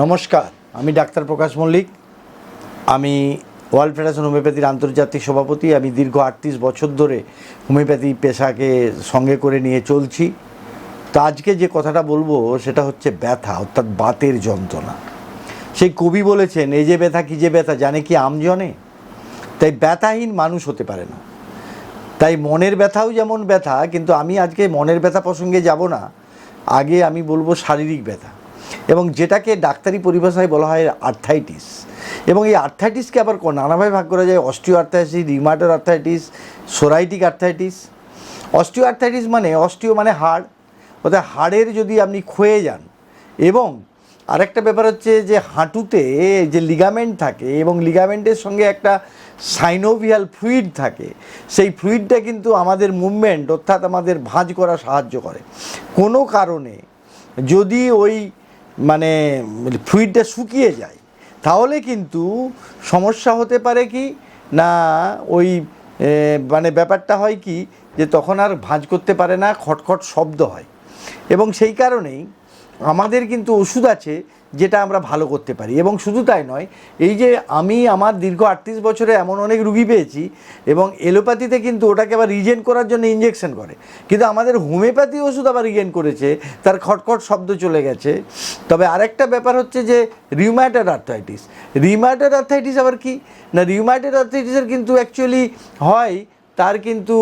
নমস্কার, আমি ডাক্তার প্রকাশ মল্লিক। আমি ওয়ার্ল্ড ফেডারেশন হোমিওপ্যাথির আন্তর্জাতিক সভাপতি। আমি দীর্ঘ আটত্রিশ বছর ধরে হোমিওপ্যাথি পেশাকে সঙ্গে করে নিয়ে চলছি। তো আজকে যে কথাটা বলব, সেটা হচ্ছে ব্যথা, অর্থাৎ বাতের যন্ত্রণা। সেই কবি বলেছেন, এই যে ব্যথা, কী যে ব্যথা, জানে কি আমজনে তাই ব্যথাহীন মানুষ হতে পারে না। তাই মনের ব্যথাও যেমন ব্যথা, কিন্তু আমি আজকে মনের ব্যথা প্রসঙ্গে যাব না। আগে আমি বলব শারীরিক ব্যথা। এবং যেটাকে ডাক্তারি পরিভাষায় বলা হয় আর্থাইটিস এবং এই আর্থাইটিসকে আবার নানাভাবে ভাগ করা যায় osteoarthritis rheumatoid arthritis psoriatic arthritis osteoarthritis মানে অস্টিও মানে হাড়। অর্থাৎ হাড়ের যদি আপনি ক্ষয়ে যান, এবং আরেকটা ব্যাপার হচ্ছে যে হাঁটুতে যে লিগামেন্ট থাকে, এবং লিগামেন্টের সঙ্গে একটা সাইনোভিয়াল ফ্লুইড থাকে, সেই ফ্লুইডটা কিন্তু আমাদের মুভমেন্ট অর্থাৎ আমাদের ভাঁজ করা সাহায্য করে। কোনো কারণে যদি ওই মানে ফ্লুইডটা শুকিয়ে যায়। তাহলে কিন্তু সমস্যা হতে পারে কি? না, ওই মানে ব্যাপারটা হয় কি যে তখন আর ভাঁজ করতে পারে না, খটখট শব্দ হয়। এবং সেই কারণেই আমাদের কিন্তু ওষুধ আছে যেটা আমরা ভালো করতে পারি। এবং শুধু তাই নয়, এই যে আমি আমার দীর্ঘ আটত্রিশ বছরে এমন অনেক রুগী পেয়েছি এবং এলোপ্যাথিতে কিন্তু ওটাকে আবার রিজেন করার জন্য ইঞ্জেকশন করে। কিন্তু আমাদের হোমিওপ্যাথি ওষুধ আবার রিজেন করেছে, তার খটখট শব্দ চলে গেছে। তবে আরেকটা ব্যাপার হচ্ছে যে রিউম্যাটেড আর্থাইটিস রিউম্যাটেড আর্থাইটিস আবার কি? না রিউম্যাটেড আর্থাইটিসের কিন্তু অ্যাকচুয়ালি হয়, তার কিন্তু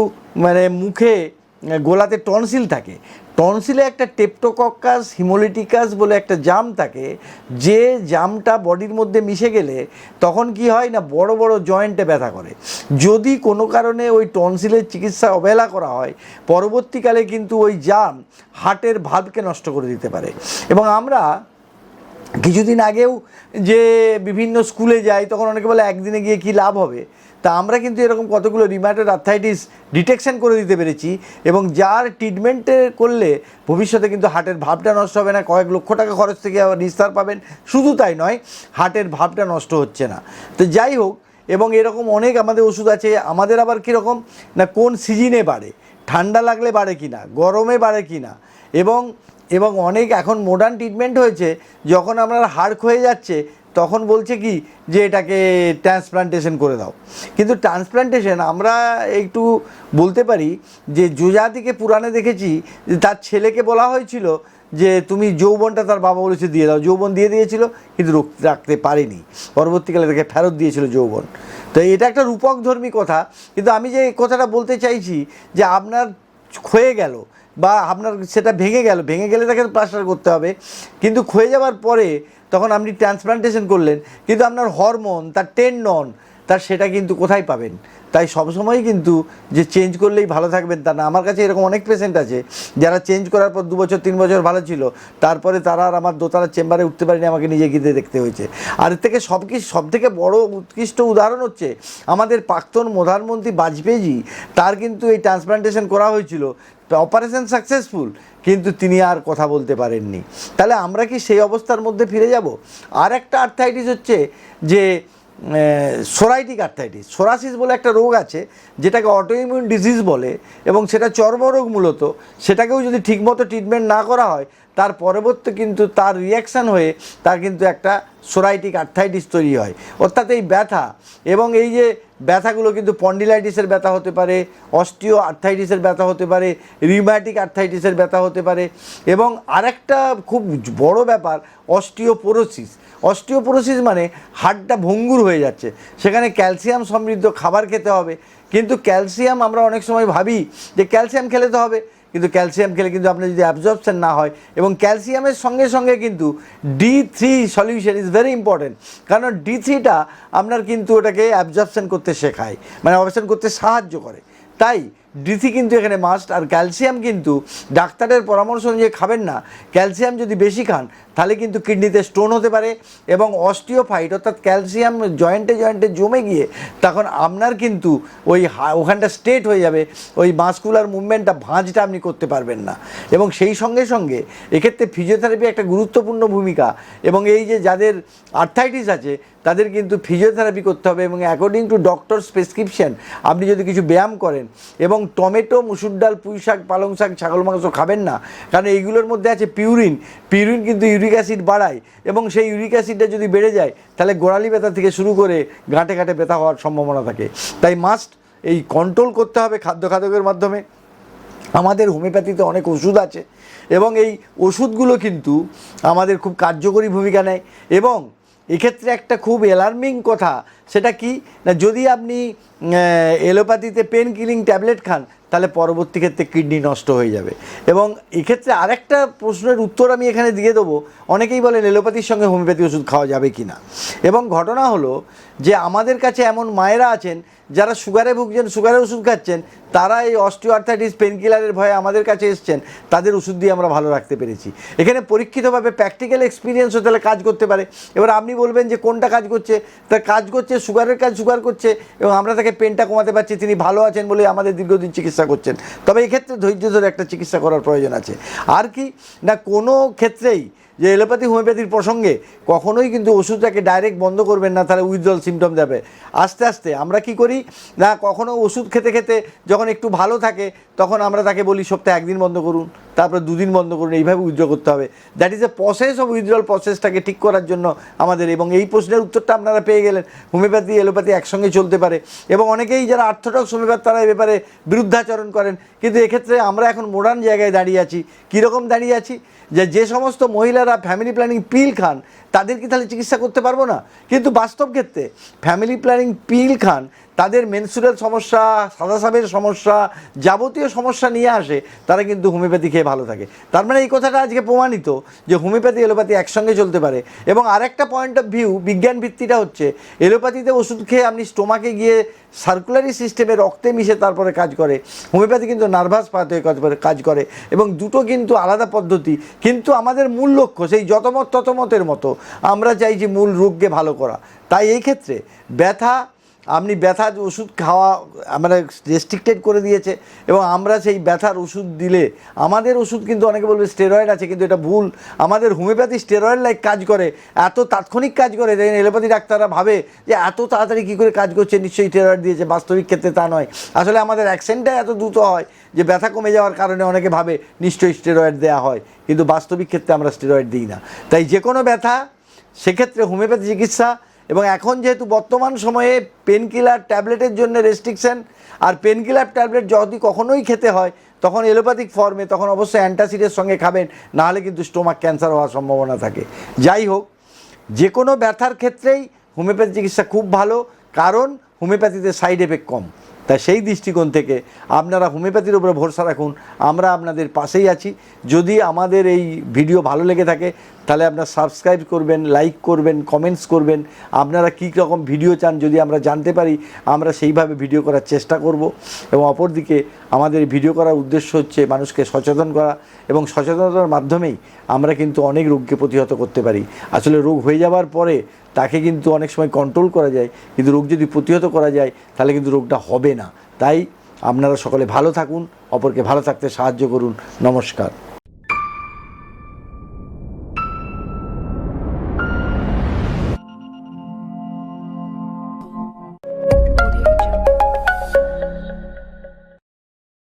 মানে মুখে গোলাতে টনসিল থাকে। টনসিলে একটা টেপটোকক্কাস, হিমোলিটিকাস বলে একটা জাম থাকে। যে জামটা বডির মধ্যে মিশে গেলে তখন কি হয় না, বড় বড় জয়েন্টে ব্যথা করে। যদি কোনো কারণে ওই টনসিলের চিকিৎসা অবহেলা করা হয়, পরবর্তীকালে কিন্তু ওই জাম হার্টের ভাবকে নষ্ট করে দিতে পারে। এবং আমরা কিছুদিন আগেও যে বিভিন্ন স্কুলে যাই, তখন অনেকে বলে, একদিনে গিয়ে কি লাভ হবে? তা আমরা কিন্তু এরকম কতগুলো রিম্যাটেড আর্থাইটিস ডিটেকশন করে দিতে পেরেছি এবং যার ট্রিটমেন্টে করলে ভবিষ্যতে কিন্তু হার্টের ভাবটা নষ্ট হবে না, কয়েক লক্ষ টাকা খরচ থেকে আবার নিস্তার পাবেন। শুধু তাই নয়, হার্টের ভাবটা নষ্ট হচ্ছে না। তো যাই হোক, এবং এরকম অনেক আমাদের ওষুধ আছে, আমাদের আবার কীরকম? না, কোন সিজনে বাড়ে? ঠান্ডা লাগলে বাড়ে কি না গরমে বাড়ে কি না এবং এবং অনেক এখন মডার্ন ট্রিটমেন্ট হয়েছে, যখন আপনার হাড় ক্ষয়ে যাচ্ছে তখন বলছে কি যে এটাকে ট্রান্সপ্লান্টেশন করে দাও। কিন্তু ট্রান্সপ্লান্টেশন আমরা একটু বলতে পারি যে যোজাতিকে পুরাণে দেখেছি, যে তার ছেলেকে বলা হয়েছিল যে তুমি যৌবনটা তার বাবা বলেছে দিয়ে দাও। যৌবন দিয়ে দিয়েছিল, কিন্তু রাখতে পারেনি। পরবর্তীকালে তাকে ফেরত দিয়েছিল যৌবন। তো এটা একটা রূপক ধর্মী কথা, কিন্তু আমি যে কথাটা বলতে চাইছি যে আপনার ক্ষয়ে গেল বা আপনার সেটা ভেঙে গেল, ভেঙে গেলে তাকে প্লাস্টার করতে হবে। কিন্তু ক্ষয়ে যাওয়ার পরে তখন আপনি ট্রান্সপ্লান্টেশন করলেন। কিন্তু আপনার হরমোন তার টেন্ডন তার সেটা কিন্তু কোথায় পাবেন? তাই সবসময় কিন্তু যে চেঞ্জ করলেই ভালো থাকবেন তা না। আমার কাছে এরকম অনেক পেশেন্ট আছে, যারা চেঞ্জ করার পর দু বছর তিন বছর ভালো ছিল, তারপরে তারা আর আমার দোতলার চেম্বারে উঠতে পারেনি, আমাকে নিজে গিয়ে দেখতে হয়েছে। আর এর থেকে সব কিছু সব থেকে বড় উৎকৃষ্ট উদাহরণ হচ্ছে, আমাদের প্রাক্তন প্রধানমন্ত্রী বাজপেয়ীজি তার কিন্তু এই ট্রান্সপ্লান্টেশন করা হয়েছিল অপারেশন সাকসেসফুল কিন্তু তিনি আর কথা বলতে পারেননি। তাহলে আমরা কি সেই অবস্থার মধ্যে ফিরে যাব? আর একটা আর্থাইটিস হচ্ছে যে সোরাইটিক আর্থাইটিস, সোরাসিস বলে একটা রোগ আছে, যেটাকে অটোইমিউন ডিজিজ বলে, এবং সেটা চর্মরোগ মূলত, সেটাকেও যদি ঠিকমতো ট্রিটমেন্ট না করা হয়, তার পরবর্তী কিন্তু তার রিয়াকশান হয়ে তার কিন্তু একটা সোরাইটিক আর্থাইটিস তৈরি হয়। অর্থাৎ এই ব্যথা এবং এই যে ব্যথাগুলো কিন্তু পন্ডিলাইটিসের ব্যথা হতে পারে, অস্টিও আর্থাইটিসের ব্যথা হতে পারে রিউম্যাটিক আর্থাইটিসের ব্যথা হতে পারে এবং আরেকটা খুব বড় ব্যাপার, অস্টিওপোরোসিস। অস্টিওপোরোসিস মানে হাড়টা ভঙ্গুর হয়ে যাচ্ছে। সেখানে ক্যালসিয়াম সমৃদ্ধ খাবার খেতে হবে। কিন্তু ক্যালসিয়াম আমরা অনেক সময় ভাবি যে ক্যালসিয়াম খেলে তো হবে। কিন্তু ক্যালসিয়াম খেলে কিন্তু আপনার যদি অ্যাবজর্পশন না হয় এবং ক্যালসিয়ামের সঙ্গে সঙ্গে কিন্তু D three solution is very important কারণ ডি থ্রিটা আপনার কিন্তু ওটাকে অ্যাবজর্পশন করতে শেখায় মানে অবসান করতে সাহায্য করে। তাই ডিথি কিন্তু এখানে মাস্ট আর ক্যালসিয়াম কিন্তু ডাক্তারের পরামর্শ অনুযায়ী খাবেন না। ক্যালসিয়াম যদি বেশি খান, তাহলে কিন্তু কিডনিতে স্টোন হতে পারে এবং অস্টিওফাইট অর্থাৎ ক্যালসিয়াম জয়েন্টে জয়েন্টে জমে গিয়ে তখন আপনার কিন্তু ওই ওখানটা স্টেট হয়ে যাবে। ওই মাস্কুলার মুভমেন্টটা ভাঁজটা আপনি করতে পারবেন না। এবং সেই সঙ্গে সঙ্গে এক্ষেত্রে ফিজিওথেরাপি একটা গুরুত্বপূর্ণ ভূমিকা। এবং এই যে যাদের আর্থাইটিস আছে, তাদের কিন্তু ফিজিওথেরাপি করতে হবে এবং অ্যাকর্ডিং টু ডক্টরস প্রেসক্রিপশন আপনি যদি কিছু ব্যায়াম করেন এবং টমেটো, মুসুর ডাল, পুঁই শাক, পালং শাক, ছাগল মাংস খাবেন না। কারণ এইগুলোর মধ্যে আছে পিউরিন। পিউরিন কিন্তু ইউরিক অ্যাসিড বাড়ায় এবং সেই ইউরিক অ্যাসিডটা যদি বেড়ে যায়, তাহলে গোড়ালি ব্যথা থেকে শুরু করে গাঁটে গাঁটে ব্যথা হওয়ার সম্ভাবনা থাকে। তাই মাস্ট এই কন্ট্রোল করতে হবে খাদ্য খাদকের মাধ্যমে। আমাদের হোমিওপ্যাথিতে অনেক ওষুধ আছে এবং এই ওষুধগুলো কিন্তু আমাদের খুব কার্যকরী ভূমিকা নেয় এবং এক্ষেত্রে একটা খুব অ্যালার্মিং কথা, সেটা কি? না, যদি আপনি এলোপ্যাথিতে পেন কিলিং ট্যাবলেট খান, তাহলে পরবর্তী ক্ষেত্রে কিডনি নষ্ট হয়ে যাবে। এবং এক্ষেত্রে আরেকটা প্রশ্নের উত্তর আমি এখানে দিয়ে দেবো। অনেকেই বলেন এলোপ্যাথির সঙ্গে হোমিওপ্যাথি ওষুধ খাওয়া যাবে কি না এবং ঘটনা হলো যে, আমাদের কাছে এমন মায়েরা আছেন যারা সুগারে ভুগছেন, সুগারের ওষুধ খাচ্ছেন, তারা এই অস্টিওআর্থাইটিস পেনকিলারের ভয়ে আমাদের কাছে এসছেন। তাদের ওষুধ দিয়ে আমরা ভালো রাখতে পেরেছি। এখানে পরীক্ষিতভাবে প্র্যাকটিক্যাল এক্সপিরিয়েন্সও তাহলে কাজ করতে পারে। এবার আপনি বলবেন যে কোনটা কাজ করছে? তা কাজ করছে, সুগারের কাজ সুগার করছে, এবং আমরা তাকে পেনটা কমাতে পারছি, তিনি ভালো আছেন বলে আমাদের দীর্ঘদিন চিকিৎসা করছেন। তবে এক্ষেত্রে ধৈর্য ধরে একটা চিকিৎসা করার প্রয়োজন আছে। আর কি? না, কোনো ক্ষেত্রেই যে এলোপ্যাথি, হোমিওপ্যাথির প্রসঙ্গে কখনোই কিন্তু ওষুধটাকে ডাইরেক্ট বন্ধ করবেন না, তাহলে উইথড্রল সিমটম দেবে আস্তে আস্তে আমরা কি করি? না, কখনো ওষুধ খেতে খেতে যখন একটু ভালো থাকে, তখন আমরা তাকে বলি, সপ্তাহে একদিন বন্ধ করুন। তারপরে দুদিন বন্ধ করুন, এইভাবে উইথড্র করতে হবে। That is a process of withdrawal প্রসেসটাকে ঠিক করার জন্য আমাদের, এবং এই প্রশ্নের উত্তরটা আপনারা পেয়ে গেলেন। হোমিওপ্যাথি এলোপ্যাথি একসঙ্গে চলতে পারে, এবং অনেকেই যারা আর্থোডক্স হোমিওপ্যাথ, তারা এই ব্যাপারে বিরুদ্ধাচরণ করেন। কিন্তু এক্ষেত্রে আমরা এখন মোডার্ন জায়গায় দাঁড়িয়ে আছি। কীরকম দাঁড়িয়ে আছি? যে যে সমস্ত মহিলারা ফ্যামিলি প্ল্যানিং পিল খান তাদের কি তাহলে চিকিৎসা করতে পারব না? কিন্তু বাস্তব ক্ষেত্রে ফ্যামিলি প্ল্যানিং পিল খান তাদের মেনসুরাল সমস্যা সাদা সাবের সমস্যা যাবতীয় সমস্যা নিয়ে আসে, তারা কিন্তু হোমিওপ্যাথি খেয়ে ভালো থাকে। তার মানে এই কথাটা আজকে প্রমাণিত যে হোমিওপ্যাথি এলোপ্যাথি একসঙ্গে চলতে পারে। এবং আরেকটা পয়েন্ট অফ ভিউ বিজ্ঞান ভিত্তিটা হচ্ছে এলোপ্যাথিতে ওষুধ খেয়ে আপনি স্টোমাকে গিয়ে সার্কুলারি সিস্টেমে রক্তে মিশে তারপরে কাজ করে। হোমিওপ্যাথি কিন্তু নার্ভাস পাতে, কাজ করে এবং দুটো কিন্তু আলাদা পদ্ধতি। কিন্তু আমাদের মূল লক্ষ্য, সেই যতমত ততমতের মতো, আমরা চাইছি মূল রোগকে ভালো করা। তাই এই ক্ষেত্রে ব্যথা আপনি ব্যথার ওষুধ খাওয়া আমরা রেস্ট্রিক্টেড করে দিয়েছে এবং আমরা সেই ব্যথার ওষুধ দিলে আমাদের ওষুধ কিন্তু অনেকে বলবে স্টেরয়েড আছে, কিন্তু এটা ভুল। আমাদের হোমিওপ্যাথি স্টেরয়েড লাইক কাজ করে, এত তাৎক্ষণিক কাজ করে, দেখেন এলোপ্যাথি ডাক্তাররা ভাবে যে এত তাড়াতাড়ি কী করে কাজ করছে, নিশ্চয়ই স্টেরয়েড দিয়েছে, বাস্তবিক ক্ষেত্রে তা নয়। আসলে আমাদের অ্যাকসেন্টটা এত দ্রুত হয় যে ব্যথা কমে যাওয়ার কারণে অনেকে ভাবে নিশ্চয়ই স্টেরয়েড দেওয়া হয়, কিন্তু বাস্তবিক ক্ষেত্রে আমরা স্টেরয়েড দিই না। তাই যে কোনো ব্যথা, সেক্ষেত্রে হোমিওপ্যাথি চিকিৎসা এবং এখন যেহেতু বর্তমান সময়ে পেন কিলার ট্যাবলেটের জন্য রেস্ট্রিকশন আর পেন কিলার ট্যাবলেট যদি কখনোই খেতে হয়, তখন এলোপ্যাথিক ফর্মে তখন অবশ্যই অ্যান্টাসিডের সঙ্গে খাবেন, নাহলে কিন্তু স্টোমাক ক্যান্সার হওয়ার সম্ভাবনা থাকে। যাই হোক যে কোনো ব্যথার ক্ষেত্রেই হোমিওপ্যাথি চিকিৎসা খুব ভালো, কারণ হোমিওপ্যাথিতে সাইড এফেক্ট কম। তাই সেই দৃষ্টিকোণ থেকে আপনারা হোমিওপ্যাথির উপরে ভরসা রাখুন, আমরা আপনাদের পাশেই আছি। যদি আমাদের এই ভিডিও ভালো লেগে থাকে তাহলে আপনারা সাবস্ক্রাইব করবেন লাইক করবেন কমেন্টস করবেন। আপনারা কী রকম ভিডিও চান যদি আমরা জানতে পারি, আমরা সেইভাবে ভিডিও করার চেষ্টা করব। এবং অপরদিকে আমাদের ভিডিও করার উদ্দেশ্য হচ্ছে মানুষকে সচেতন করা এবং সচেতনতার মাধ্যমেই আমরা কিন্তু অনেক রোগকে প্রতিহত করতে পারি। আসলে রোগ হয়ে যাওয়ার পরে তাকে কিন্তু অনেক সময় কন্ট্রোল করা যায়। কিন্তু রোগ যদি প্রতিহত করা যায়, তাহলে কিন্তু রোগটা হবে না। তাই আপনারা সকলে ভালো থাকুন, অপরকে ভালো থাকতে সাহায্য করুন। নমস্কার।